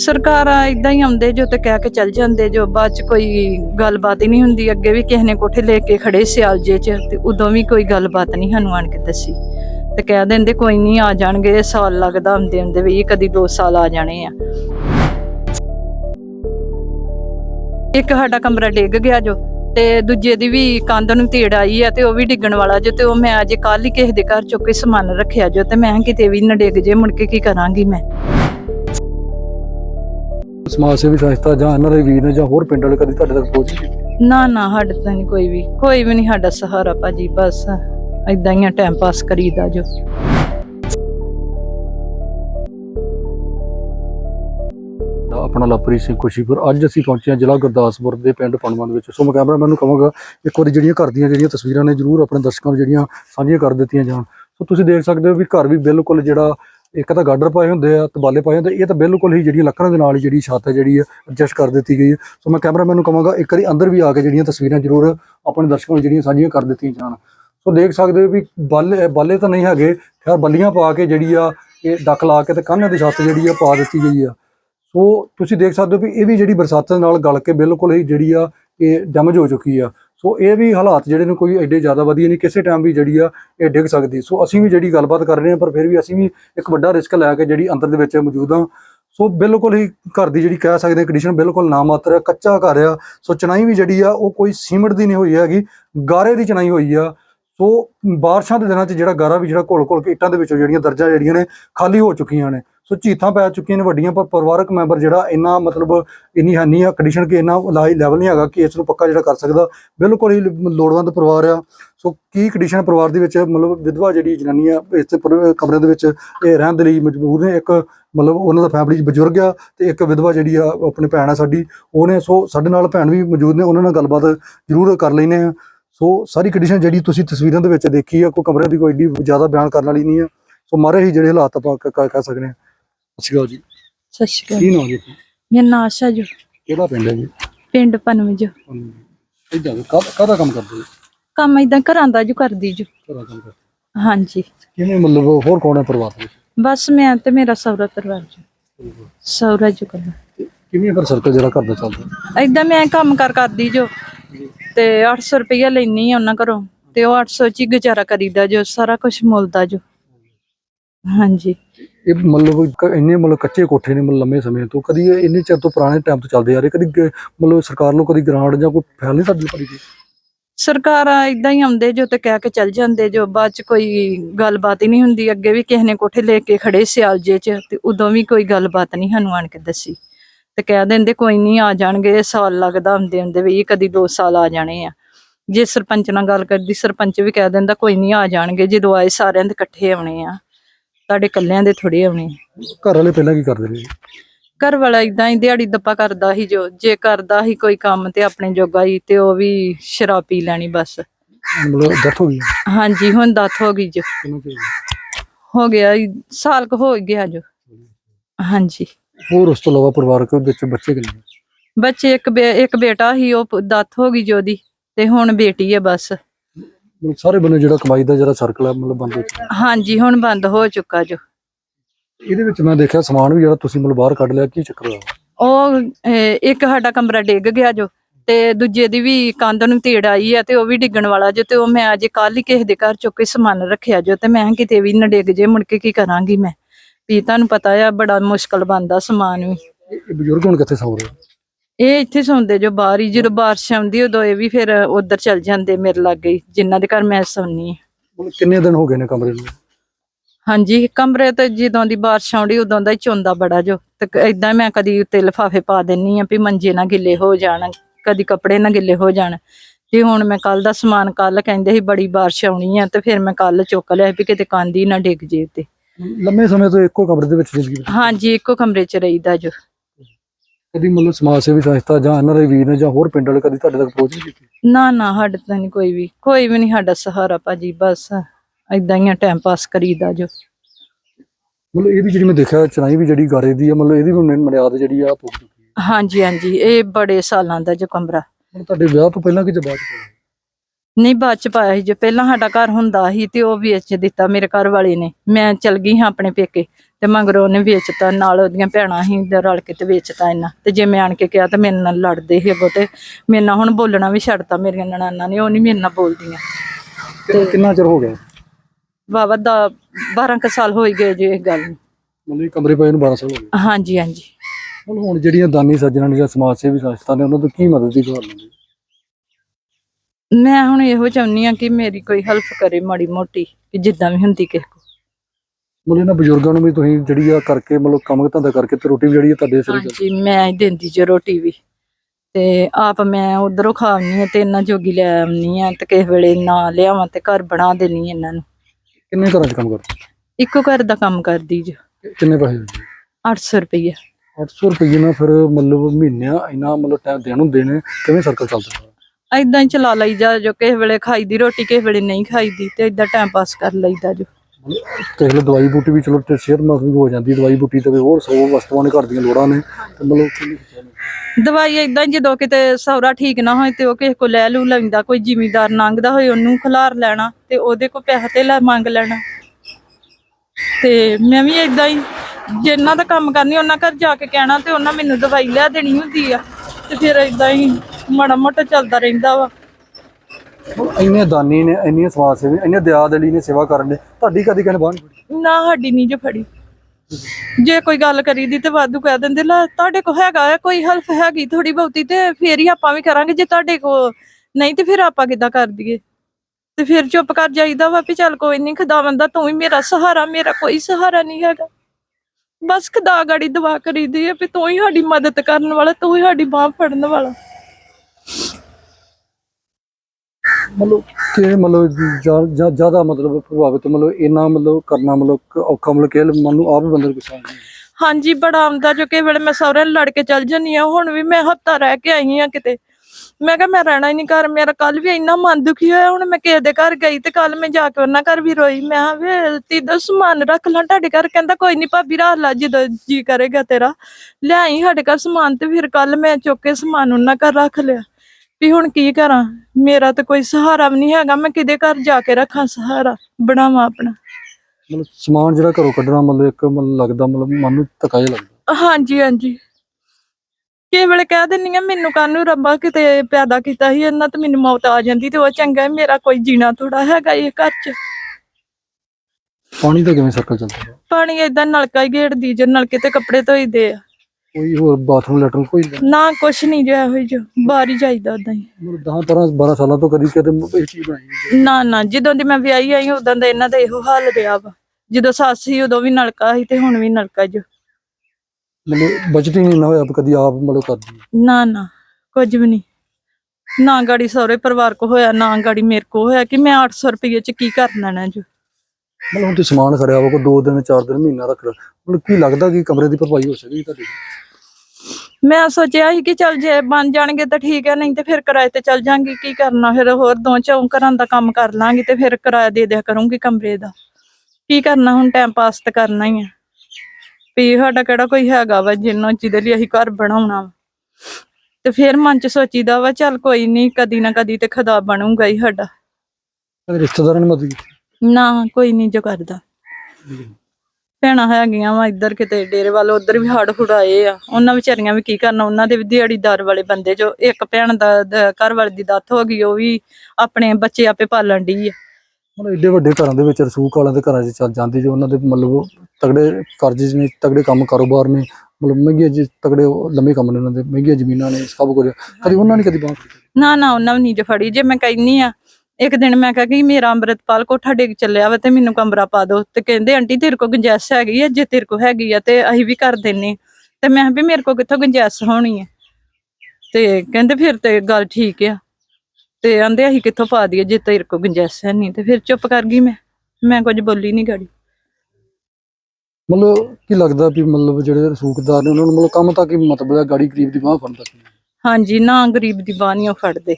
ਸਰਕਾਰਾਂ ਇਦਾਂ ਹੀ ਆਉਂਦੇ ਜੋ ਤੇ ਕਹਿ ਕੇ ਚੱਲ ਜਾਂਦੇ, ਜੋ ਬਾਅਦ ਚ ਕੋਈ ਗੱਲਬਾਤ ਹੀ ਨਹੀਂ ਹੁੰਦੀ। ਅੱਗੇ ਵੀ ਕਿਸੇ ਨੇ ਕੋਠੇ ਲੈ ਕੇ ਖੜੇ ਸਿਆਲ ਚ, ਤੇ ਉਦੋਂ ਵੀ ਕੋਈ ਗੱਲਬਾਤ ਨਹੀਂ ਸਾਨੂੰ ਆਣ ਕੇ ਦੱਸੀ। ਤੇ ਕਹਿ ਦਿੰਦੇ ਕੋਈ ਨਹੀਂ ਆ ਜਾਣਗੇ ਸਾਲ ਲੱਗਦਾ ਹੁੰਦੇ ਹੁੰਦੇ ਵੀ ਕਦੀ 2 ਸਾਲ ਆ ਜਾਣੇ ਆ। ਇੱਕ ਸਾਡਾ ਕਮਰਾ ਡਿੱਗ ਗਿਆ ਜੋ, ਤੇ ਦੂਜੇ ਦੀ ਵੀ ਕੰਧ ਨੂੰ ਤੇੜ ਆਈ ਆ, ਤੇ ਉਹ ਵੀ ਡਿੱਗਣ ਵਾਲਾ ਜੋ, ਤੇ ਉਹ ਮੈਂ ਅਜੇ ਕੱਲ ਹੀ ਕਿਸੇ ਦੇ ਘਰ ਚੁੱਕ ਕੇ ਸਮਾਨ ਰੱਖਿਆ ਜੋ, ਤੇ ਮੈਂ ਕਿਤੇ ਵੀ ਨਾ ਡਿੱਗ ਜੇ, ਮੁੜ ਕੇ ਕੀ ਕਰਾਂਗੀ ਮੈਂ। ਸਮਾਜ ਸੇਵੀ ਸੰਸਥਾ ਜਾਂ ਇਹਨਾਂ ਦੇ ਵੀਰ ਨੇ ਜਾਂ ਹੋਰ ਪਿੰਡ ਵਾਲੇ ਕਦੀ ਤੁਹਾਡੇ ਤੱਕ ਪਹੁੰਚੇ? ਨਾ ਨਾ ਸਾਡੇ ਤਾਂ ਨਹੀਂ ਕੋਈ ਵੀ। ਕੋਈ ਵੀ ਨਹੀਂ ਸਾਡਾ ਸਹਾਰਾ ਭਾਜੀ ਬਸ ਇਦਾਂ ਹੀ ਟਾਈਮ ਪਾਸ ਕਰੀਦਾ ਜੋ। ਆਪਣਾ ਲਵਪ੍ਰੀਤ ਸਿੰਘ ਖੁਸ਼ੀਪੁਰ ਅੱਜ ਅਸੀਂ ਪਹੁੰਚੇ ਹਾਂ ਜ਼ਿਲ੍ਹਾ ਗੁਰਦਾਸਪੁਰ ਦੇ ਪਿੰਡ ਪਣਵਾਂ ਦੇ ਵਿੱਚ। ਸੋ ਮੈਂ ਕੈਮਰਾਮੈਨ ਨੂੰ ਕਹਾਂਗਾ ਇੱਕ ਵਾਰੀ ਜਿਹੜੀਆਂ ਘਰ ਦੀਆਂ ਜਿਹੜੀਆਂ ਤਸਵੀਰਾਂ ਨੇ ਜਰੂਰ ਆਪਣੇ ਦਰਸ਼ਕਾਂ ਨੂੰ ਜਿਹੜੀਆਂ ਸਾਂਝੀਆਂ ਕਰ ਦਿੱਤੀਆਂ ਜਾਣ। ਸੋ ਤੁਸੀਂ ਦੇਖ ਸਕਦੇ ਹੋ ਵੀ ਘਰ ਵੀ ਬਿਲਕੁਲ ਜਿਹੜਾ ਇੱਕ ਤਾਂ ਗਾਡਰ ਪਾਏ ਹੁੰਦੇ ਆ, ਤਬਾਲੇ ਪਾਏ ਹੁੰਦੇ ਇਹ ਤਾਂ ਬਿਲਕੁਲ ਹੀ ਜਿਹੜੀਆਂ ਲੱਕੜਾਂ ਦੇ ਨਾਲ ਹੀ ਜਿਹੜੀ ਛੱਤ ਹੈ ਜਿਹੜੀ ਹੈ ਐਡਜਸਟ ਕਰ ਦਿੱਤੀ ਗਈ ਹੈ। ਸੋ ਮੈਂ ਕੈਮਰਾਮੈਨ ਨੂੰ ਕਹਾਂਗਾ, ਇੱਕ ਵਾਰੀ ਅੰਦਰ ਵੀ ਆ ਕੇ ਜਿਹੜੀਆਂ ਤਸਵੀਰਾਂ ਜਰੂਰ ਆਪਣੇ ਦਰਸ਼ਕਾਂ ਨੂੰ ਜਿਹੜੀਆਂ ਸਾਂਝੀਆਂ ਕਰ ਦਿੱਤੀਆਂ ਜਾਣ। ਸੋ ਦੇਖ ਸਕਦੇ ਹੋ ਵੀ ਬਾਲੇ ਬਾਲੇ ਤਾਂ ਨਹੀਂ ਹੈਗੇ, ਖੈਰ ਬੱਲੀਆਂ ਪਾ ਕੇ ਜਿਹੜੀ ਆ, ਇਹ ਡੱਕ ਲਾ ਕੇ ਤੇ ਕੰਨ ਦੀ ਛੱਤ ਜਿਹੜੀ ਆ ਪਾ ਦਿੱਤੀ ਗਈ ਆ। ਸੋ ਤੁਸੀਂ ਦੇਖ ਸਕਦੇ ਹੋ ਵੀ ਇਹ ਵੀ ਜਿਹੜੀ ਬਰਸਾਤਾਂ ਨਾਲ ਗਲ ਕੇ ਬਿਲਕੁਲ ਹੀ ਜਿਹੜੀ ਆ, ਇਹ ਡੈਮੇਜ ਹੋ ਚੁੱਕੀ ਆ। ਸੋ ਇਹ ਵੀ ਹਾਲਾਤ ਜਿਹੜੇ ਨੇ ਕੋਈ ਐਡੇ ਜ਼ਿਆਦਾ ਵਧੀਆ ਨਹੀਂ, ਕਿਸੇ ਟਾਈਮ ਵੀ ਜਿਹੜੀ ਆ ਇਹ ਡਿੱਗ ਸਕਦੀ। ਸੋ ਅਸੀਂ ਵੀ ਜਿਹੜੀ ਗੱਲਬਾਤ ਕਰ ਰਹੇ ਹਾਂ, ਪਰ ਫਿਰ ਵੀ ਅਸੀਂ ਵੀ ਇੱਕ ਵੱਡਾ ਰਿਸਕ ਲੈ ਕੇ ਜਿਹੜੀ ਅੰਦਰ ਦੇ ਵਿੱਚ ਮੌਜੂਦ ਹਾਂ। ਸੋ ਬਿਲਕੁਲ ਹੀ ਘਰ ਦੀ ਜਿਹੜੀ ਕਹਿ ਸਕਦੇ ਕੰਡੀਸ਼ਨ ਬਿਲਕੁਲ ਨਾ ਮਾਤਰ ਹੈ, ਕੱਚਾ ਘਰ ਆ। ਸੋ ਚਣਾਈ ਵੀ ਜਿਹੜੀ ਆ, ਉਹ ਕੋਈ ਸੀਮਿੰਟ ਦੀ ਨਹੀਂ ਹੋਈ ਹੈਗੀ, ਗਾਰੇ ਦੀ ਚਣਾਈ ਹੋਈ ਆ। ਸੋ ਬਾਰਿਸ਼ਾਂ ਦੇ ਦਿਨਾਂ 'ਚ ਜਿਹੜਾ ਗਾਰਾ ਵੀ ਜਿਹੜਾ ਘੋਲ ਘੋਲ ਕੇ ਇੱਟਾਂ ਦੇ ਵਿੱਚੋਂ ਜਿਹੜੀਆਂ ਦਰਜਾਂ ਜਿਹੜੀਆਂ ਨੇ, ਖਾਲੀ ਹੋ ਚੁੱਕੀਆਂ ਨੇ। ਸੋ ਝੀਥਾਂ ਪੈ ਚੁੱਕੀਆਂ ਨੇ ਵੱਡੀਆਂ, ਪਰ ਪਰਿਵਾਰਕ ਮੈਂਬਰ ਜਿਹੜਾ ਇੰਨਾ ਮਤਲਬ ਇੰਨੀ ਹਾਨੀ ਆ ਕੰਡੀਸ਼ਨ ਕਿ ਇੰਨਾ ਲਾਈ ਲੈਵਲ ਨਹੀਂ ਹੈਗਾ ਕਿ ਇਸ ਨੂੰ ਪੱਕਾ ਜਿਹੜਾ ਕਰ ਸਕਦਾ। ਬਿਲਕੁਲ ਹੀ ਲੋੜਵੰਦ ਪਰਿਵਾਰ ਆ। ਸੋ ਕੀ ਕੰਡੀਸ਼ਨ ਪਰਿਵਾਰ ਦੇ ਵਿੱਚ ਮਤਲਬ ਵਿਧਵਾ ਜਿਹੜੀ ਜਨਾਨੀ ਆ, ਇਸ ਕਮਰੇ ਦੇ ਵਿੱਚ ਇਹ ਰਹਿਣ ਦੇ ਲਈ ਮਜਬੂਰ ਨੇ। ਇੱਕ ਮਤਲਬ ਉਹਨਾਂ ਦਾ ਫੈਮਿਲੀ ਬਜ਼ੁਰਗ ਆ ਤੇ ਇੱਕ ਵਿਧਵਾ ਜਿਹੜੀ ਆ, ਉਹ ਆਪਣੀ ਭੈਣ ਆ ਸਾਡੀ। ਉਹਨੇ ਸੋ ਸਾਡੇ ਨਾਲ ਭੈਣ ਵੀ ਮੌਜੂਦ ਨੇ, ਉਹਨਾਂ ਨਾਲ ਗੱਲਬਾਤ ਜ਼ਰੂਰ ਕਰ ਲੈਨੇ ਆ। ਸੋ ਸਾਰੀ ਕੰਡੀਸ਼ਨ ਜਿਹੜੀ ਤੁਸੀਂ ਤਸਵੀਰਾਂ ਦੇ ਵਿੱਚ ਦੇਖੀ ਆ, ਕੋਈ ਕਮਰੇ ਦੀ ਕੋਈ ਏਡੀ ਜ਼ਿਆਦਾ ਬਿਆਨ ਕਰਨ ਵਾਲੀ ਨਹੀਂ ਆ। ਸੋ ਮਾਰੇ ਹੀ ਜਿਹੜੇ ਹਾਲਾਤ ਆਪਾਂ ਕ- ਕਹਿ ਸਕਦੇ ਆ। ਸਤਿ ਸ਼੍ਰੀ ਅਕਾਲ ਜੀ ਸਤਿ ਸ਼੍ਰੀ ਅਕਾਲ। ਕੀ ਨਾਮ ਜੀ ਆਪਣਾ? ਮੇਰਾ ਨਾਂ ਆਸ਼ਾ ਜੋ। ਕਿਹੜਾ ਪਿੰਡ ਹੈ ਜੀ? ਪਿੰਡ ਪਨਵ ਜੋ। ਇਦਾਂ ਕਾਹਦਾ ਕੰਮ ਕਰਦੇ ਜੀ ਕੰਮ ਇਦਾਂ ਘਰਾਂ ਦਾ ਜੋ ਕਰਦੀ ਜੋ। ਘਰਾਂ ਕੰਮ ਕਰਦੇ ਹਾਂਜੀ। ਕਿਵੇਂ ਮਤਲਬ ਹੋਰ ਕੌਣ ਹੈ ਪਰਿਵਾਰ ਦੇ ਵਿੱਚ? ਬਸ ਮੈਂ ਤੇ ਮੇਰਾ ਸਹੁਰਾ ਪਰਿਵਾਰ ਜੋ। ਸਹੁਰਾ ਜੋ ਕਰਦਾ ਤੇ ਕਿਵੇਂ ਫਿਰ ਸਰਕਲ ਜਿਹੜਾ ਘਰ ਦਾ ਚੱਲਦਾ? ਇਦਾਂ ਮੈਂ ਕੰਮ ਕਰ ਕਰਦੀ ਜੋ। ਤੇ 800 ਰੁਪਇਆ ਲੈਣੀ ਆ ਉਹਨਾਂ ਘਰੋਂ। ਤੇ ਉਹ 800 ਚ ਹੀ ਗੁਜ਼ਾਰਾ ਕਰੀਦਾ ਜੋ ਸਾਰਾ ਕੁਝ ਮੁੱਲਦਾ ਜੋ। ਹਾਂਜੀ। ਇਹ ਮਤਲਬ ਕ- ਇੰਨੇ ਮਤਲਬ ਕੱਚੇ ਕੋਠੇ ਨੇ ਮਤਲਬ ਲੰਮੇ ਸਮੇਂ ਤੋਂ, ਕਦੀ ਇਹ ਇੰਨੇ ਚਿਰ ਤੋਂ ਪੁਰਾਣੇ ਟਾਈਮ ਤੋਂ ਚੱਲਦੇ ਆ ਰਹੇ, ਕਦੀ ਗ- ਮਤਲਬ ਸਰਕਾਰ ਨੂੰ ਕਦੀ ਗ੍ਰਾਂਟ ਜਾਂ ਕੋਈ ਫੈਲ ਨਹੀਂ ਤੁਹਾਡੀ ਭਰੀ ਸਰਕਾਰਾਂ ਇਦਾਂ ਹੀ ਆਉਂਦੇ ਜੋ ਤੇ ਕਹਿ ਕੇ ਚੱਲ ਜਾਂਦੇ, ਜੋ ਬਾਅਦ ਚ ਕੋਈ ਗੱਲਬਾਤ ਹੀ ਨਹੀਂ ਹੁੰਦੀ, ਅੱਗੇ ਵੀ ਕਿਸੇ ਨੇ ਕੋਠੇ ਲੈ ਕੇ ਖੜੇ ਸਿਆਲ ਜੇ ਚ ਤੇ ਉਦੋਂ ਵੀ ਕੋਈ ਗੱਲਬਾਤ ਨਹੀਂ ਸਾਨੂੰ ਆਣ ਕੇ ਦੱਸੀ। ਤੇ ਕਹਿ ਦਿੰਦੇ ਕੋਈ ਨਹੀਂ ਆ ਜਾਣਗੇ ਸਾਲ ਲੱਗਦਾ ਹੁੰਦੇ ਹੁੰਦੇ ਵੀ ਇਹ ਕਦੀ 2 ਸਾਲ ਆ ਜਾਣੇ ਆ। ਜੇ ਸਰਪੰਚ ਨਾਲ ਗੱਲ ਕਰਦੀ, ਸਰਪੰਚ ਵੀ ਕਹਿ ਦਿੰਦਾ ਕੋਈ ਨਹੀਂ ਆ ਜਾਣਗੇ, ਜਦੋਂ ਆਏ ਸਾਰਿਆਂ ਦੇ ਇਕੱਠੇ ਆਉਣੇ ਆ। ਤੁਹਾਡੇ ਕੱਲਿਆਂ ਦੇ ਥੋੜੇ ਆਉਣੇ। ਘਰ ਵਾਲੇ ਪਹਿਲਾਂ ਕੀ ਕਰਦੇ ਨੇ ਘਰ ਵਾਲਾ ਇਦਾਂ ਹੀ ਦਿਹਾੜੀ ਦੱਪਾ ਕਰਦਾ ਸੀ ਜੋ ਜੇ ਕਰਦਾ ਸੀ ਕੋਈ ਕੰਮ ਤੇ ਆਪਣੇ ਜੋਗਾ ਹੀ ਤੇ ਉਹ ਵੀ ਸ਼ਰਾਬ ਪੀ ਲੈਣੀ ਬਸ ਮਤਲਬ ਡੈਥ ਹੋ ਗਈ ਹੈ। ਹਾਂਜੀ ਹੁਣ ਦੱਤ ਹੋ ਗਈ ਜੋ ਕਿੰਨਾ ਚਿਰ ਹੋ ਗਿਆ? ਹੋ ਗਿਆ ਈ, ਸਾਲ ਕੁ ਹੋ ਗਿਆ ਜੋ ਹਾਂਜੀ ਹੋਰ ਉਸ ਤੋਂ ਇਲਾਵਾ ਪਰਿਵਾਰਕ ਵਿੱਚ ਬੱਚੇ ਕਿੰਨੇ ਨੇ? ਬੱਚੇ ਇੱਕ ਬੇ- ਇੱਕ ਬੇਟਾ ਸੀ ਉਹ ਦੱਤ ਹੋ ਗਈ ਜੋ ਉਹਦੀ ਤੇ ਹੁਣ ਬੇਟੀ ਹੈ ਬਸ ਮਤਲਬ ਸਾਰੇ ਬੰਨੇ ਜਿਹੜਾ ਕਮਾਈ ਦਾ ਜਿਹੜਾ ਸਰਕਲ ਹੈ ਮਤਲਬ ਬੰਦ ਹੋ ਚੁੱਕਾ ਹਾਂਜੀ ਹੁਣ ਬੰਦ ਹੋ ਚੁੱਕਾ ਜੋ। ਇਹਦੇ ਵਿੱਚ ਮੈਂ ਦੇਖਿਆ ਸਮਾਨ ਵੀ ਜਿਹੜਾ ਤੁਸੀਂ ਮਤਲਬ ਬਾਹਰ ਕੱਢ ਲਿਆ ਕੀ ਚੱਕਰ ਹੋਇਆ? ਉਹ ਅਹ, ਇੱਕ ਸਾਡਾ ਕਮਰਾ ਡਿੱਗ ਗਿਆ ਜੋ ਤੇ ਦੂਜੇ ਦੀ ਵੀ ਕੰਧ ਨੂੰ ਤੇੜ ਆਈ ਆ ਤੇ ਉਹ ਵੀ ਡਿੱਗਣ ਵਾਲਾ ਜੋ ਤੇ ਉਹ ਮੈਂ ਅਜੇ ਕੱਲ ਹੀ ਕਿਸੇ ਦੇ ਘਰ ਚੁੱਕ ਕੇ ਸਮਾਨ ਰੱਖਿਆ ਜੋ ਤੇ ਮੈਂ ਕਿਹਾ ਕਿਤੇ ਵੀ ਨਾ ਡਿੱਗ ਜੇ ਮੁੜ ਕੇ ਕੀ ਕਰਾਂਗੀ ਮੈਂ। ਵੀ ਤੁਹਾਨੂੰ ਪਤਾ ਆ ਬੜਾ ਮੁਸ਼ਕਲ ਬਣਦਾ ਸਮਾਨ ਵੀ। ਇਹ ਇਹ ਬਜ਼ੁਰਗ ਹੁਣ ਕਿੱਥੇ ਸੌ ਰਹੇ ਇਹ ਇੱਥੇ ਸੌਂਦੇ ਜੋ ਬਾਹਰ ਹੀ ਜਦੋਂ ਬਾਰਿਸ਼ ਆਉਂਦੀ ਉਦੋਂ ਇਹ ਵੀ ਫਿਰ ਉਧਰ ਚਲ ਜਾਂਦੇ ਮੇਰੇ ਲਾਗੇ ਹੀ, ਜਿਨ੍ਹਾਂ ਦੇ ਘਰ ਮੈਂ ਮਤਲਬ ਕਿੰਨੇ ਦਿਨ ਹੋ ਗਏ ਨੇ ਕਮਰੇ ਨੂੰ? ਹਾਂਜੀ ਕਮਰੇ ਤੇ ਜਦੋਂ ਦੀ ਬਾਰਿਸ਼ ਆਉਂਦੀ ਉਦੋਂ ਦਾ ਹੀ ਚੋਂਦਾ ਬੜਾ ਜੋ ਤੇ ਇਦਾਂ ਮੈਂ ਕਦੀ ਉੱਤੇ ਲਿਫਾਫੇ ਪਾ ਦਿੰਨੀ ਆ ਵੀ ਮੰਜੇ ਨਾ ਗਿੱਲੇ ਹੋ ਜਾਣ ਕਦੀ ਕੱਪੜੇ ਨਾ ਗਿੱਲੇ ਹੋ ਜਾਣ। ਤੇ ਹੁਣ ਮੈਂ ਕੱਲ ਦਾ ਸਮਾਨ ਕੱਲ ਕਹਿੰਦੇ ਸੀ ਬੜੀ ਬਾਰਿਸ਼ ਆਉਣੀ ਆ ਤੇ ਫਿਰ ਮੈਂ ਕੱਲ ਚੁੱਕ ਲਿਆ ਵੀ ਕਿਤੇ ਕਾਂਦੀ ਨਾ ਡਿੱਗ ਜੇ ਤੇ ਲੰਮੇ ਸਮੇਂ ਤੋਂ ਇੱਕੋ ਕਮਰੇ ਦੇ ਵਿੱਚ ਜ਼ਿੰਦਗੀ ਹਾਂਜੀ ਇੱਕੋ ਕਮਰੇ 'ਚ ਰਹੀਦਾ ਜੋ। ਕਦੀ ਮਤਲਬ ਸਮਾਜ ਸੇਵੀ ਸੰਸਥਾ ਜਾਂ ਦੇ ਵੀਰ ਨੇ ਜਾਂ ਹੋਰ ਪਿੰਡ ਵਾਲੇ ਕਦੀ ਤੁਹਾਡੇ ਤੱਕ ਪਹੁੰਚ ਨਹੀਂ ਕੀਤੀ? ਨਾ ਨਾ ਸਾਡੇ ਤਾਂ ਨਹੀਂ ਕੋਈ ਵੀ। ਕੋਈ ਵੀ ਨਹੀਂ ਸਾਡਾ ਸਹਾਰਾ ਭਾਜੀ ਬਸ ਇਦਾਂ ਹੀ ਟਾਈਮ ਪਾਸ ਕਰੀਦਾ ਜੋ। ਮਤਲਬ ਇਹਦੀ ਜਿਹੜੀ ਮੈਂ ਦੇਖਿਆ ਚਣਾਈ ਵੀ ਜਿਹੜੀ ਗਾਰੇ ਦੀ ਆ ਮਤਲਬ ਇਹਦੀ ਵੀ ਮਨਿਆਦ ਜਿਹੜੀ ਆ ਪੁੱਗ ਚੁੱਕੀ ਹਾਂਜੀ ਹਾਂਜੀ ਇਹ ਬੜੇ ਸਾਲਾਂ ਦਾ ਜੋ ਕਮਰਾ। ਤੁਹਾਡੇ ਵਿਆਹ ਤੋਂ ਪਹਿਲਾਂ ਕਿ ਜਾਂ ਬਾਅਦ ਚ? ਹੋਇਆ? ਨਹੀਂ ਬਾਅਦ ਚ ਪਾਇਆ ਸੀ। ਜੇ ਪਹਿਲਾਂ ਸਾਡਾ ਘਰ ਹੁੰਦਾ ਸੀ ਤੇ ਉਹ ਵੇਚ ਦਿੱਤਾ ਮੇਰੇ ਘਰ ਵਾਲੇ ਨੇ। ਮੈਂ ਚਲ ਗਈ ਹਾਂ ਆਪਣੇ ਪੇਕੇ ਤੇ ਮਗਰੋਂ ਉਹਨੇ ਵੇਚਤਾ। ਨਾਲ ਉਹਦੀਆਂ ਭੈਣਾਂ ਸੀ ਤੇ ਰਲ ਕੇ ਤੇ ਵੇਚਤਾ ਇਹਨਾਂ। ਤੇ ਜੇ ਮੈਂ ਆਣ ਕੇ ਕਿਹਾ ਤਾਂ ਮੇਰੇ ਨਾਲ ਲੜਦੇ ਸੀ ਅੱਗੋਂ ਤੇ ਮੇਰੇ ਨਾਲ ਹੁਣ ਬੋਲਣਾ ਵੀ ਛੱਡਤਾ ਮੇਰੀਆਂ ਨਨਾਣਾਂ ਨੇ ਉਹ ਨਹੀਂ ਮੇਰੇ ਨਾਲ ਬੋਲਦੀਆਂ। ਤੇ ਕਿੰਨਾ ਚਿਰ ਹੋ ਗਿਆ? ਵਾਵਾ ਦਾ 12 ਕੁ ਸਾਲ ਹੋਈ ਗਏ ਜੇ ਇਹ ਗੱਲ। ਨੂੰ ਮਤਲਬ ਇਹ ਕਮਰੇ ਪਏ ਨੂੰ 12 ਸਾਲ ਹੋ ਗਏ। ਹਾਂਜੀ ਹਾਂਜੀ। ਹੁਣ ਜਿਹੜੀਆਂ ਦਾਨੀ ਸੱਜਣਾ ਨੇ ਜਾਂ ਸਮਾਜ ਸੇਵੀ ਸੰਸਥਾ ਨੇ ਉਹਨਾਂ ਤੋਂ ਕੀ ਮਦਦ ਦੀ ਗੱਲ ਹੁੰਦੀ? ਮੈਂ ਹੁਣ ਇਹੋ ਚਾਹੁੰਦੀ ਆ ਕਿ ਮੇਰੀ ਕੋਈ ਹੈਲਪ ਕਰੇ ਮਾੜੀ ਮੋਟੀ ਕਿ ਜਿੱਦਾਂ ਵੀ ਹੁੰਦੀ ਕਿਸੇ ਕੋ ਮਤਲਬ ਇਹਨਾਂ ਬਜ਼ੁਰਗਾਂ ਨੂੰ ਵੀ ਤੁਸੀਂ ਜਿਹੜੀ ਆ ਕਰਕੇ ਮਤਲਬ ਕੰਮ ਧੰਦਾ ਕਰਕੇ ਤੇ ਰੋਟੀ ਵੀ ਜਿਹੜੀ ਆ ਤੁਹਾਡੇ ਸਿਰ ਹਾਂਜੀ ਮੈਂ ਹੀ ਦਿੰਦੀ ਜੇ ਰੋਟੀ ਵੀ। ਤੇ ਆਪ ਮੈਂ ਉਧਰੋਂ ਖਾਵਨੀ ਆ ਤੇ ਇਹਨਾਂ ਜੋਗੀ ਲੈ ਆਉਣੀ ਆ ਤੇ ਕਿਸੇ ਵੇਲੇ ਨਾ ਲਿਆਵਾਂ ਤੇ ਘਰ ਬਣਾ ਦੇਣੀ ਇਹਨਾਂ ਨੂੰ। ਕਿੰਨੇ ਘਰਾਂ 'ਚ ਕੰਮ ਕਰਦੇ? ਇੱਕੋ ਘਰ ਦਾ ਕੰਮ ਕਰਦੀ ਜੋ। ਕਿੰਨੇ ਪੈਸੇ ਦਿੰਦੇ? 800 ਰੁਪਏ 800 ਰੁਪਏ ਨਾਲ ਫਿਰ ਮਤਲਬ ਮਹੀਨਿਆਂ ਇੰਨਾ ਮਤਲਬ ਟਾਈਮ ਦੇਣ ਹੁੰਦੇ ਨੇ ਕਿਵੇਂ ਸਰਕਲ ਚੱਲਦਾ? ਐਦਾਂ ਹੀ ਚਲਾ ਲਈਦਾ ਜੋ ਕਿਸੇ ਵੇਲੇ ਖਾਈ ਦੀ ਰੋਟੀ ਕਿਸੇ ਵੇਲੇ ਨਹੀਂ ਖਾਈਦੀ ਤੇ ਏਦਾਂ ਟਾਈਮ ਪਾਸ ਕਰ ਲਈਦਾ ਜੋ। ਕਿਸੇ ਵੇਲੇ ਦਵਾਈ ਬੂਟੀ ਵੀ ਚਲੋ ਤੇ ਸਿਹਤ ਵੀ ਹੋ ਜਾਂਦੀ ਦਵਾਈ ਬੂਟੀ ਤੇ ਵੀ ਹੋਰ ਸੌ ਵਸਤੂਆਂ ਨੇ ਘਰ ਦੀਆਂ ਲੋੜਾਂ ਨੇ ਤੇ ਮਤਲਬ ਕੁ? ਦਵਾਈ ਹੀ ਜਦੋਂ ਕਿਤੇ ਸੌਰਾ ਠੀਕ ਨਾ ਹੋਏ ਤੇ ਉਹ ਕਿਸੇ ਕੋ ਲੈ ਲੂ ਲੈਂਦਾ ਕੋਈ ਜ਼ਿਮੀਦਾਰ ਲੰਘਦਾ ਹੋਏ ਉਹਨੂੰ ਖਿਲਾਰ ਲੈਣਾ ਤੇ ਉਹਦੇ ਕੋ ਪੈਸੇ ਤੇ ਲੈ ਮੰਗ ਲੈਣਾ। ਤੇ ਮੈਂ ਵੀ ਏਦਾਂ ਹੀ ਜਿੰਨਾ ਦਾ ਕੰਮ ਕਰਨੀ ਉਹਨਾਂ ਘਰ ਜਾ ਕੇ ਕਹਿਣਾ ਤੇ ਉਹਨਾਂ ਮੈਨੂੰ ਦਵਾਈ ਲਿਆ ਦੇਣੀ ਹੁੰਦੀ ਆ। ਤੇ ਫਿਰ ਏਦਾਂ ਹੀ ਮਾੜਾ ਮੋਟਾ ਚੱਲਦਾ ਰਹਿੰਦਾ ਵਾ। ਇੰਨੇ ਦਾਨੀ ਨੇ ਇੰਨੀਆਂ ਸਮਾਜ ਸੇਵੀ ਇੰਨੇ ਦਇਆ ਦਲੀ ਨੇ ਸੇਵਾ ਕਰਨ ਨੇ ਤੁਹਾਡੀ ਕਦੀ ਕਹਿੰਦੇ ਬਾਹਰ ਨਾ ਸਾਡੀ ਨਹੀਂ ਜੋ ਫੜੀ। ਜੇ ਕੋਈ ਗੱਲ ਕਰੀਦੀ ਤੇ ਵਾਧੂ ਕਹਿ ਦਿੰਦੇ ਲੈ ਤੁਹਾਡੇ ਕੋ ਹੈਗਾ ਹੈ ਕੋਈ ਹੈਲਪ ਹੈਗੀ ਥੋੜੀ ਬਹੁਤੀ ਤੇ ਫੇਰ ਹੀ ਆਪਾਂ ਵੀ ਕਰਾਂਗੇ। ਜੇ ਤੁਹਾਡੇ ਕੋ ਨਹੀਂ ਤੇ ਫਿਰ ਆਪਾਂ ਕਿੱਦਾਂ ਕਰ ਦਈਏ? ਤੇ ਫਿਰ ਚੁੱਪ ਕਰ ਜਾਈਦਾ ਵਾ ਵੀ ਚੱਲ ਕੋਈ ਨਹੀਂ ਖੁਦਾਵੰਦ ਦਾ ਤੂੰ ਹੀ ਮੇਰਾ ਸਹਾਰਾ ਮੇਰਾ ਕੋਈ ਸਹਾਰਾ ਨਹੀਂ ਹੈਗਾ। ਬਸ ਖੁਦਾ ਗਾੜੀ ਦੁਆ ਕਰੀਦੀ ਹੈ ਵੀ ਤੂੰ ਹੀ ਸਾਡੀ ਮਦਦ ਕਰਨ ਵਾਲਾ ਤੂੰ ਹੀ ਸਾਡੀ ਬਾਹ ਫੜਨ ਵਾਲਾ। ਮਤਲਬ ਕਿ ਮਤਲਬ ਜ਼ਿਆਦਾ ਮਤਲਬ ਪ੍ਰਭਾਵਿਤ ਮਤਲਬ ਇੰਨਾ ਮਤਲਬ ਕਰਨਾ ਮਤਲਬ ਔਖਾ ਮਤਲਬ ਕਿ ਮਨ ਨੂੰ ਆਪ ਹੀ ਗੁੱਸਾ ਆਉਂਦਾ ਹਾਂਜੀ, ਬੜਾ ਆਉਂਦਾ ਜੋ ਕਿ ਵੇਲੇ ਮੈਂ ਸਹੁਰੇ ਲੜ ਕੇ ਚੱਲ ਜੰਨੀ ਆ ਹੁਣ ਵੀ ਮੈਂ ਹਫਤਾ ਰਹਿ ਕੇ ਆਈ ਆ ਕਿਤੇ। ਮੈਂ ਕਿਹਾ ਮੈਂ ਰਹਿਣਾ ਹੀ ਨਹੀਂ ਘਰ। ਮੇਰਾ ਕੱਲ ਵੀ ਇੰਨਾ ਮਨ ਦੁਖੀ ਹੋਇਆ। ਹੁਣ ਮੈਂ ਕਿਸੇ ਦੇ ਘਰ ਗਈ ਤੇ ਕੱਲ ਮੈਂ ਜਾ ਕੇ ਉਹਨਾਂ ਘਰ ਵੀ ਰੋਈ। ਮੈਂ ਕਿਹਾ, ਵੇ ਤੀਦਾ ਸਮਾਨ ਰੱਖ ਲਾਂ ਤੁਹਾਡੇ ਘਰ। ਕਹਿੰਦਾ, ਕੋਈ ਨਹੀਂ ਭਾਬੀ ਰਾਹ ਲਾ ਜਦੋਂ ਜੀ ਕਰੇਗਾ ਤੇਰਾ। ਲਿਆਈ ਸਾਡੇ ਘਰ ਸਮਾਨ ਤੇ ਫਿਰ ਕੱਲ ਮੈਂ ਚੁੱਕ ਕੇ ਸਮਾਨ ਉਹਨਾਂ ਘਰ ਰੱਖ ਲਿਆ। ਵੀ ਹੁਣ ਕੀ ਕਰਾਂ? ਮੇਰਾ ਤਾਂ ਕੋਈ ਸਹਾਰਾ ਵੀ ਨਹੀਂ ਹੈਗਾ ਮੈਂ ਕਿਹਦੇ ਘਰ ਜਾ ਕੇ ਰੱਖਾਂ ਸਹਾਰਾ? ਬਣਾਵਾਂ ਆਪਣਾ। ਮਤਲਬ ਸਮਾਨ ਜਿਹੜਾ ਘਰੋਂ ਕੱਢਣਾ ਮਤਲਬ ਇੱਕ ਮਤਲਬ ਲੱਗਦਾ ਮਤਲਬ ਮਨ ਨੂੰ ਧੱਕਾ ਜਿਹਾ ਲੱਗਦਾ। ਹਾਂਜੀ ਹਾਂਜੀ। ਕਿਸੇ ਵੇਲੇ ਕਹਿ ਦਿੰਨੀ ਆ ਮੈਨੂੰ ਕਾਹਨੂੰ ਰੱਬਾ ਕਿਤੇ ਪੈਦਾ ਕੀਤਾ ਸੀ ਇਹਨਾਂ ਤੇ ਮੈਨੂੰ ਮੌਤ ਆ ਜਾਂਦੀ ਤੇ ਉਹ ਚੰਗਾ ਹੈ, ਮੇਰਾ ਕੋਈ ਜੀਣਾ ਥੋੜਾ ਹੈਗਾ ਇਹ ਘਰ 'ਚ। ਪਾਣੀ ਦਾ ਕਿਵੇਂ ਸਰਕਲ ਚੱਲਦਾ? ਪਾਣੀ ਏਦਾਂ ਨਲਕਾ ਹੀ ਗੇੜਦੀ ਜੇ ਨਲਕੇ ਤੇ ਕੱਪੜੇ ਧੋਈਦੇ ਆ। ਕੋਈ ਹੋਰ ਬਾਥਰੂਮ ਲੈਟਰ ਕੋਈ? ਨਾ ਕੁਛ ਨਹੀਂ ਜੋ ਇਹੋ ਜਿਹਾ ਬਾਹਰ ਹੀ ਜਾਈਦਾ ਉਦਾਂ ਹੀ ਮਤਲਬ 10 12 12 ਸਾਲਾਂ ਤੋਂ ਕਦੀ ਕਿਤੇ ਇਹ ਚੀਜ਼ ਬਣਾਈ ਨਹੀਂ। ਨਾ ਨਾ ਜਦੋਂ ਦੀ ਮੈਂ ਵਿਆਹੀ ਆਈ ਉਦੋਂ ਦਾ ਇਹਨਾਂ ਦਾ ਇਹੋ ਹਾਲ ਰਿਹਾ ਵਾ ਜਦੋਂ ਸੱਸ ਸੀ ਉਦੋਂ ਵੀ ਨਲਕਾ ਸੀ ਤੇ ਹੁਣ ਵੀ ਨਲਕਾ ਜੋ ਮਤਲਬ ਬਜਟ ਹੀ ਨਹੀਂ ਨਾ ਹੋਇਆ ਵੀ ਕਦੀ ਆਪ ਮਤਲਬ ਕਰਦੀ ਹੈ। ਨਾ ਨਾ ਕੁਝ ਵੀ ਨਹੀਂ ਨਾ ਗਾੜੀ ਸਹੁਰੇ ਪਰਿਵਾਰ ਕੋ ਹੋਇਆ ਨਾ ਗਾੜੀ ਮੇਰੇ ਕੋ ਹੋਇਆ ਕਿ ਮੈਂ 800 ਰੁਪਏ ਚ ਕੀ ਕਰ ਲੈਣਾ ਜੋ ਮਤਲਬ ਹੁਣ ਤੇ ਸਮਾਨ ਖੜਿਆ ਵਾ ਕੋਈ 2 ਦਿਨ 4 ਦਿਨ ਮਹੀਨਾ ਰੱਖ ਲਿਆ। ਮਤਲਬ ਕੀ ਲੱਗਦਾ ਕਿ ਕਮਰੇ ਦੀ ਭਰਪਾਈ ਹੋ ਸਕੇਗੀ ਤੁਹਾਡੀ? ਮੈਂ ਸੋਚਿਆ ਸੀ ਕਿ ਚੱਲ ਜੇ ਬਣ ਜਾਣਗੇ ਤਾਂ ਠੀਕ ਹੈ ਨਹੀਂ ਤੇ ਫਿਰ ਕਿਰਾਏ ਤੇ ਚੱਲ ਜਾਾਂਗੀ ਕੀ ਕਰਨਾ? ਫਿਰ ਹੋਰ ਦੋ ਚੌਂ ਘਰਾਂ ਦਾ ਕੰਮ ਕਰ ਲਾਂਗੀ ਤੇ ਫਿਰ ਕਿਰਾਇਆ ਦੇ ਦਿਆ ਕਰੂੰਗੀ ਕਮਰੇ ਦਾ। ਕੀ ਕਰਨਾ? ਹੁਣ ਟਾਈਮ ਪਾਸ ਤਾਂ ਕਰਨਾ ਹੀ ਆ। ਵੀ ਸਾਡਾ ਕਿਹੜਾ ਕੋਈ ਹੈਗਾ ਵਾ ਜਿੰਨਾ ਜਿਹਦੇ ਲਈ ਅਸੀਂ ਘਰ ਬਣਾਉਣਾ ਤੇ ਫਿਰ ਮਨ ਚ ਸੋਚੀਦਾ ਵਾ ਚੱਲ ਕੋਈ ਨਹੀਂ ਕਦੀ ਨਾ ਕਦੀ ਤੇ ਖੁਦਾ ਬਣੂਗਾ ਹੀ ਸਾਡਾ। ਰਿਸ਼ਤੇਦਾਰਾਂ ਨੇ ਮਦਦ ਕੀਤੀ? ਨਾ ਕੋਈ ਨਹੀਂ ਜੋ ਕਰਦਾ। ਭੈਣਾਂ ਹੈਗੀਆਂ ਵਾ ਇੱਧਰ ਕਿਤੇ ਡੇਰੇ ਵੱਲ ਉਧਰ ਵੀ ਹੜ ਹੁੜਾਏ ਆ। ਉਹਨਾਂ ਵਿਚਾਰੀਆਂ ਵੀ ਕੀ ਕਰਨਾ ਉਹਨਾਂ ਦੇ ਵੀ ਦਿਹਾੜੀਦਾਰ ਵਾਲੇ ਬੰਦੇ ਜੋ ਇੱਕ ਭੈਣ ਦਾ ਦ- ਘਰ ਵਾਲੇ ਦੀ ਦੱਤ ਹੋ ਗਈ ਉਹ ਵੀ ਆਪਣੇ ਬੱਚੇ ਆਪੇ ਪਾਲਣ ਦੀ ਆ। ਮਤਲਬ ਏਡੇ ਵੱਡੇ ਘਰਾਂ ਦੇ ਵਿੱਚ ਰਸੂਖ ਵਾਲਿਆਂ ਦੇ ਘਰਾਂ 'ਚ ਚੱਲ ਜਾਂਦੀ ਜੋ ਉਹਨਾਂ ਦੇ ਮਤਲਬ ਤਗੜੇ ਕਰਜ਼ੇ ਨੇ ਤਗੜੇ ਕੰਮ ਕਾਰੋਬਾਰ ਨੇ ਮਤਲਬ ਮਹਿੰਗੇ ਜਿਹੇ ਤਗੜੇ ਉਹ ਲੰਮੇ ਕੰਮ ਨੇ ਉਹਨਾਂ ਦੇ ਮਹਿੰਗੀਆਂ ਜ਼ਮੀਨਾਂ ਨੇ ਸਭ ਕੁਝ। ਕਦੀ ਉਹਨਾਂ ਨੇ ਕਦੀ ਬਾਂਹ ਫੜੀ? ਨਾ ਨਾ ਉਹਨਾਂ ਵੀ ਨਹੀਂ ਜੋ ਫੜੀ। ਜੇ ਮੈਂ ਕਹਿੰਨੀ ਆ ਇੱਕ ਦਿਨ ਮੈਂ ਕਿਹਾ ਕਿ ਮੇਰਾ ਅੰਮ੍ਰਿਤਪਾਲ ਕੋਠਾ ਡਿੱਗ ਚੱਲਿਆ ਵਾ ਤੇ ਮੈਨੂੰ ਕਮਰਾ ਪਾ ਦਿਓ। ਤੇ ਕਹਿੰਦੇ ਆਂਟੀ ਤੇਰੇ ਕੋਲ ਗੁੰਜਾਇਸ਼ ਹੈਗੀ ਆ ਜੇ ਤੇਰੇ ਕੋਲ ਹੈਗੀ ਆ ਤੇ ਅਸੀਂ ਵੀ ਕਰ ਦਿੰਨੇ ਤੇ ਮੈਂ ਕਿਹਾ ਵੀ ਮੇਰੇ ਕੋਲ ਕਿੱਥੋਂ ਗੁੰਜਾਇਸ਼ ਹੋਣੀ ਹੈ ਤੇ ਕਹਿੰਦੇ ਫਿਰ ਤੇ ਗੱਲ ਠੀਕ ਆ। ਤੇ ਆਂਦੇ ਅਸੀਂ ਕਿੱਥੋਂ ਪਾ ਦਈਏ ਜੇ ਤੇਰੇ ਕੋਲ ਗੁੰਜਾਇਸ਼ ਹੈ ਨਹੀਂ? ਤੇ ਫਿਰ ਚੁੱਪ ਕਰ ਗਈ ਮੈਂ। ਮੈਂ ਕੁਝ ਬੋਲੀ ਨਹੀਂ ਗਾੜੀ। ਮਤਲਬ ਕੀ ਲੱਗਦਾ ਵੀ ਮਤਲਬ ਜਿਹੜੇ ਰਸੂਖਦਾਰ ਨੇ ਉਹਨਾਂ ਨੂੰ ਮਤਲਬ ਕੰਮ ਤੱਕ ਹੀ ਮਤਲਬ ਹੈ ਗਾੜੀ ਗਰੀਬ ਦੀ ਬਾਂਹ ਫੜਨ ਤੱਕ ਹੀ। ਹਾਂਜੀ ਨਾ ਗਰੀਬ ਦੀ ਬਾਹ ਨੀ ਉਹ ਫੜਦੇ।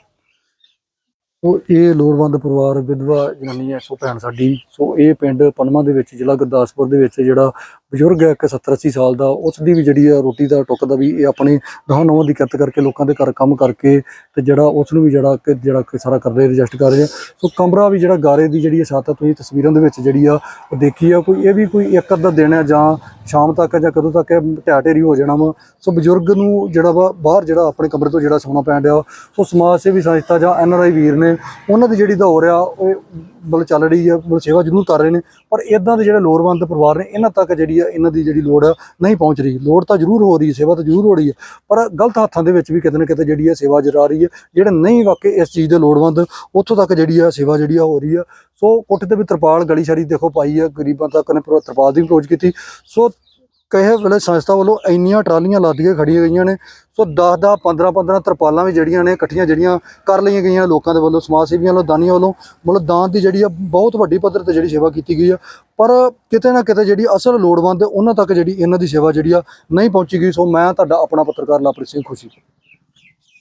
ਸੋ ਇਹ ਲੋੜਵੰਦ ਪਰਿਵਾਰ ਵਿਧਵਾ ਜਨਾਨੀ ਹੈ ਸੋ ਭੈਣ ਸਾਡੀ, ਸੋ ਇਹ ਪਿੰਡ ਪਨਮਾ ਦੇ ਵਿੱਚ, ਜ਼ਿਲ੍ਹਾ ਗੁਰਦਾਸਪੁਰ ਦੇ ਵਿੱਚ ਜਿਹੜਾ ਬਜ਼ੁਰਗ ਹੈ, ਇੱਕ 70 80 ਸਾਲ ਦਾ, ਉਸ ਦੀ ਵੀ ਜਿਹੜੀ ਆ ਰੋਟੀ ਦਾ ਟੁੱਕ ਦਾ ਵੀ ਇਹ ਆਪਣੇ ਗਾਹਾਂ ਨਵਾਂ ਦੀ ਕਿਰਤ ਕਰਕੇ ਲੋਕਾਂ ਦੇ ਘਰ ਕੰਮ ਕਰਕੇ ਤੇ ਜਿਹੜਾ ਉਸ ਨੂੰ ਵੀ ਜਿਹੜਾ ਕਿ ਜਿਹੜਾ ਕਿ ਸਾਰਾ ਕਰ ਰਹੇ ਐਡਜਸਟ ਕਰ ਰਹੇ ਸੋ ਕਮਰਾ ਵੀ ਜਿਹੜਾ ਗਾਰੇ ਦੀ ਜਿਹੜੀ ਛੱਤ ਆ, ਤੁਸੀਂ ਤਸਵੀਰਾਂ ਦੇ ਵਿੱਚ ਜਿਹੜੀ ਆ ਉਹ ਦੇਖੀ ਆ, ਕੋਈ ਇਹ ਵੀ ਕੋਈ ਇੱਕ ਅੱਧਾ ਦਿਨ ਆ ਜਾਂ ਸ਼ਾਮ ਤੱਕ ਜਾਂ ਕਦੋਂ ਤੱਕ ਇਹ ਢੇਰੀ ਹੋ ਜਾਣਾ ਵਾ। ਸੋ ਬਜ਼ੁਰਗ ਨੂੰ ਜਿਹੜਾ ਵਾ ਬਾਹਰ ਜਿਹੜਾ ਆਪਣੇ ਕਮਰੇ ਤੋਂ ਜਿਹੜਾ ਸੌਣਾ ਪੈਣ ਡਿਆ, ਉਹ ਸਮਾਜ ਸੇਵੀ ਸੰਸਥਾ ਜਾਂ ਐਨ ਆਰ ਆਈ ਵੀਰ ਨੇ ਉਹਨਾਂ ਦੀ ਜਿਹੜੀ ਦੌਰ ਆ, ਉਹ ਮਤਲਬ ਚੱਲ ਰਹੀ ਆ, ਮਤਲਬ ਸੇਵਾ ਜ਼ਰੂਰ ਕਰ ਰਹੇ ਨੇ। ਪਰ ਇਦਾਂ ਦੇ ਜਿਹੜੇ ਲੋੜਵੰਦ ਪਰਿਵਾਰ ਨੇ, ਇਹਨਾਂ ਤੱਕ ਜਿਹੜੀ ਆ, ਇਹਨਾਂ ਦੀ ਜਿਹੜੀ ਲੋੜ ਆ ਨਹੀਂ ਪਹੁੰਚ ਰਹੀ। ਲੋੜ ਤਾਂ ਜ਼ਰੂਰ ਹੋ ਰਹੀ ਹੈ, ਸੇਵਾ ਤਾਂ ਜ਼ਰੂਰ ਹੋ ਰਹੀ ਹੈ, ਪਰ ਗਲਤ ਹੱਥਾਂ ਦੇ ਵਿੱਚ ਵੀ ਕਿਤੇ ਨਾ ਕਿਤੇ ਜਿਹੜੀ ਆ ਸੇਵਾ ਜਰਾ ਰਹੀ ਹੈ, ਜਿਹੜੇ ਨਹੀਂ ਵਾਕਈ ਇਸ ਚੀਜ਼ ਦੇ ਲੋੜਵੰਦ, ਉੱਥੋਂ ਤੱਕ ਜਿਹੜੀ ਆ ਸੇਵਾ ਜਿਹੜੀ ਆ ਹੋ ਰਹੀ ਆ। ਸੋ ਕੋਠੇ ਤੇ ਵੀ ਤਰਪਾਲ ਗਲੀ ਸ਼ਰੀ ਦੇਖੋ ਪਾਈ ਆ, ਗਰੀਬਾਂ ਤੱਕ ਨੇ ਤਰਪਾਲ ਦੀ ਅਪਰੋਚ ਕੀਤੀ। ਸੋ ਕਹੇ ਵੇਲੇ ਸੰਸਥਾ ਵੱਲੋਂ ਇੰਨੀਆਂ ਟਰਾਲੀਆਂ ਲੱਦ ਕੇ ਖੜੀਆਂ ਗਈਆਂ ਨੇ। ਸੋ 10 10 15 15 ਤਰਪਾਲਾਂ ਵੀ ਜਿਹੜੀਆਂ ਨੇ, ਇਕੱਠੀਆਂ ਜਿਹੜੀਆਂ ਕਰ ਲਈਆਂ ਗਈਆਂ ਲੋਕਾਂ ਦੇ ਵੱਲੋਂ, ਸਮਾਜ ਸੇਵੀਆਂ ਵੱਲੋਂ, ਦਾਨੀਆਂ ਵੱਲੋਂ। ਮਤਲਬ ਦਾਨ ਦੀ ਜਿਹੜੀ ਆ, ਬਹੁਤ ਵੱਡੀ ਪੱਧਰ ਤੇ ਜਿਹੜੀ ਸੇਵਾ ਕੀਤੀ ਗਈ ਆ। ਪਰ ਕਿਤੇ ਨਾ ਕਿਤੇ ਜਿਹੜੀ ਅਸਲ ਲੋੜਵੰਦ ਉਹਨਾਂ ਤੱਕ ਜਿਹੜੀ ਇਹਨਾਂ ਦੀ ਸੇਵਾ ਜਿਹੜੀ ਆ ਨਹੀਂ ਪਹੁੰਚੀ ਗਈ। ਸੋ ਮੈਂ ਤੁਹਾਡਾ ਆਪਣਾ ਪੱਤਰਕਾਰ ਲਾਪ੍ਰੀਤ ਸਿੰਘ ਖੁਸ਼ੀ।